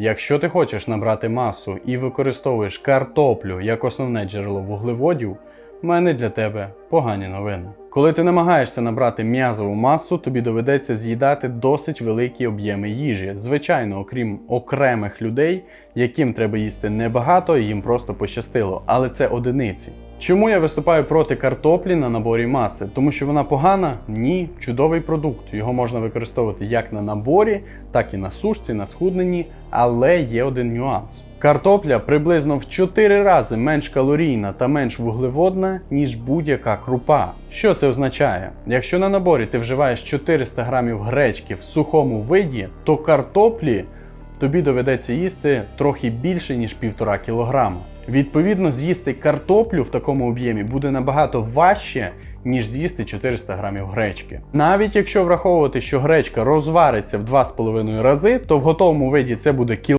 Якщо ти хочеш набрати масу і використовуєш картоплю як основне джерело вуглеводів, в мене для тебе погані новини. Коли ти намагаєшся набрати м'язову масу, тобі доведеться з'їдати досить великі об'єми їжі. Звичайно, окрім окремих людей, яким треба їсти небагато, і їм просто пощастило, але це одиниці. Чому я виступаю проти картоплі на наборі маси? Тому що вона погана? Ні, чудовий продукт. Його можна використовувати як на наборі, так і на сушці, на схудненні, але є один нюанс. Картопля приблизно в 4 рази менш калорійна та менш вуглеводна, ніж будь-яка крупа. Що це означає? Якщо на наборі ти вживаєш 400 грамів гречки в сухому виді, то картоплі тобі доведеться їсти трохи більше, ніж 1,5 кілограма. Відповідно, з'їсти картоплю в такому об'ємі буде набагато важче, ніж з'їсти 400 грамів гречки. Навіть якщо враховувати, що гречка розвариться в 2,5 рази, то в готовому виді це буде кіло.